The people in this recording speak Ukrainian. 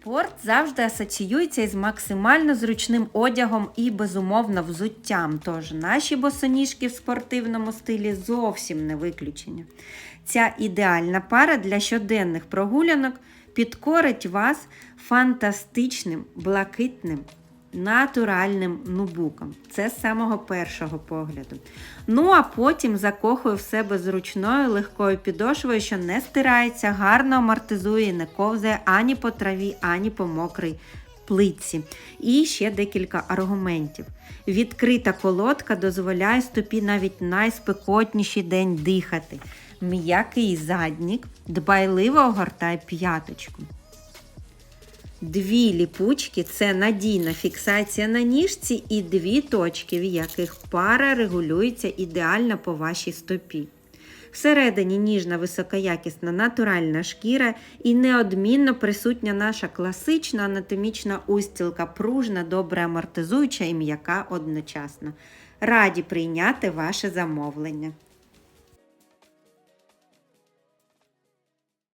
Спорт завжди асоціюється із максимально зручним одягом і безумовно взуттям. Тож наші босоніжки в спортивному стилі зовсім не виключення. Ця ідеальна пара для щоденних прогулянок підкорить вас фантастичним блакитним. Натуральним нубуком. Це з самого першого погляду. Ну а потім закохую в себе зручною легкою підошвою, що не стирається, гарно амортизує і не ковзає ані по траві, ані по мокрій плитці. І ще декілька аргументів. Відкрита колодка дозволяє стопі навіть найспекотніший день дихати. М'який заднік дбайливо огортає п'яточку. Дві ліпучки це надійна фіксація на ніжці і дві точки, в яких пара регулюється ідеально по вашій стопі. Всередині ніжна високоякісна натуральна шкіра і неодмінно присутня наша класична анатомічна устілка, пружна, добре амортизуюча і м'яка одночасно. Раді прийняти ваше замовлення.